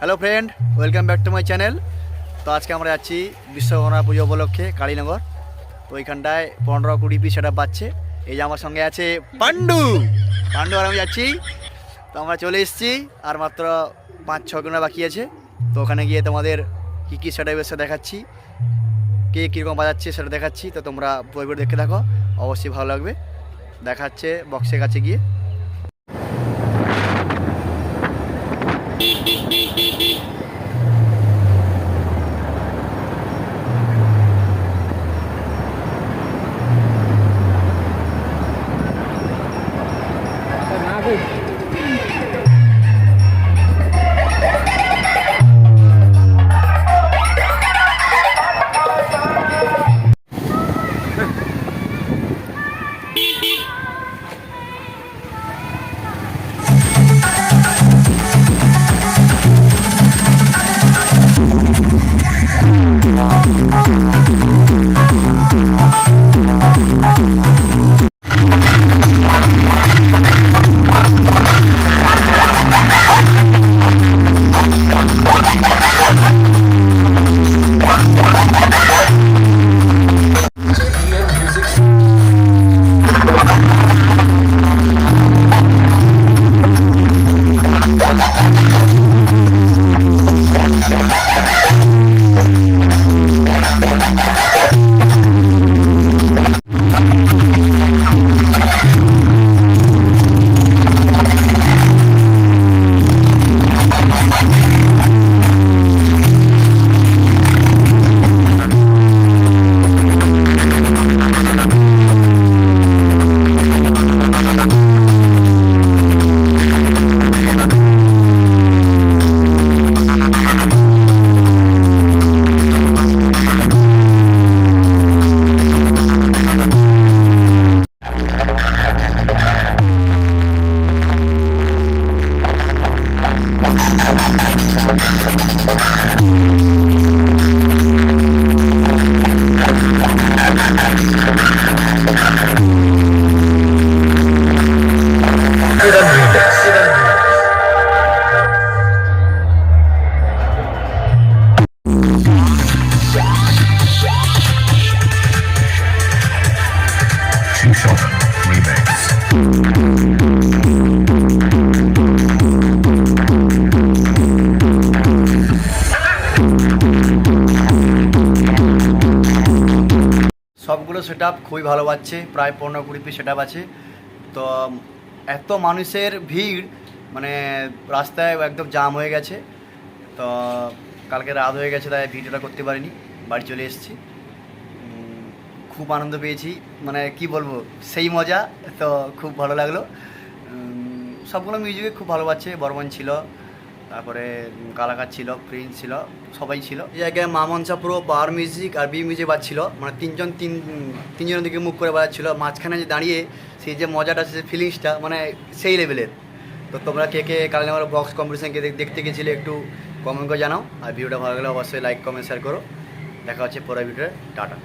Hello friend welcome back to my channel তো আজকে আমরা যাচ্ছি বিশ্বকর্মা পুজো উপলক্ষে কালীনগর। তো ওইখানটায় পনেরো কুড়ি পিস সেটা পাচ্ছে। এই যে আমার সঙ্গে আছে পাণ্ডু। পাণ্ডু আর আমি যাচ্ছি। তো আমরা চলে এসেছি, আর মাত্র পাঁচ ছ কিলোমিটার বাকি আছে। তো ওখানে গিয়ে তোমাদের কী কী সেটা এসে দেখাচ্ছি। কে কীরকম বাজাচ্ছে সেটা দেখাচ্ছি। তো তোমরা বইগুলো দেখে দেখো অবশ্যই ভালো লাগবে। দেখাচ্ছে বক্সের কাছে গিয়ে। Thiago. Thank you. সবগুলো সেট আপ খুবই ভালো পাচ্ছে, প্রায় পনেরো কুড়ি পিস সেট আপ আছে। তো এত মানুষের ভিড় মানে রাস্তায় একদম জাম হয়ে গেছে। তো, কালকে রাত হয়ে গেছে, তাই ভিডিওটা করতে পারিনি, বাড়ি চলে এসেছি। খুব আনন্দ পেয়েছি মানে কি বলব, সেই মজা, তো খুব ভালো লাগল। সবগুলো মিউজিকে খুব ভালো পাচ্ছে বর্মন ছিল। তারপরে কালাকার ছিল প্রিন্স ছিল, সবাই ছিল। এই জায়গায় মামনসা পুরো বার মিউজিক আর বি মিউজিক বাজছিল। মানে তিনজন, তিন, তিনজনের দিকে মুখ করে বাজাচ্ছিল। মাঝখানে যে দাঁড়িয়ে সেই যে মজাটা, সেই ফিলিংসটা মানে সেই লেভেলের তো তোমরা কে কে কালকে আমার বক্স কম্পিটিশনকে দেখতে গেছিলে একটু কমেন্ট করে জানাও। আর ভিডিওটা ভালো লাগলে অবশ্যই লাইক কমেন্ট শেয়ার করো। দেখা হচ্ছে পরের ভিডিওতে টাটা।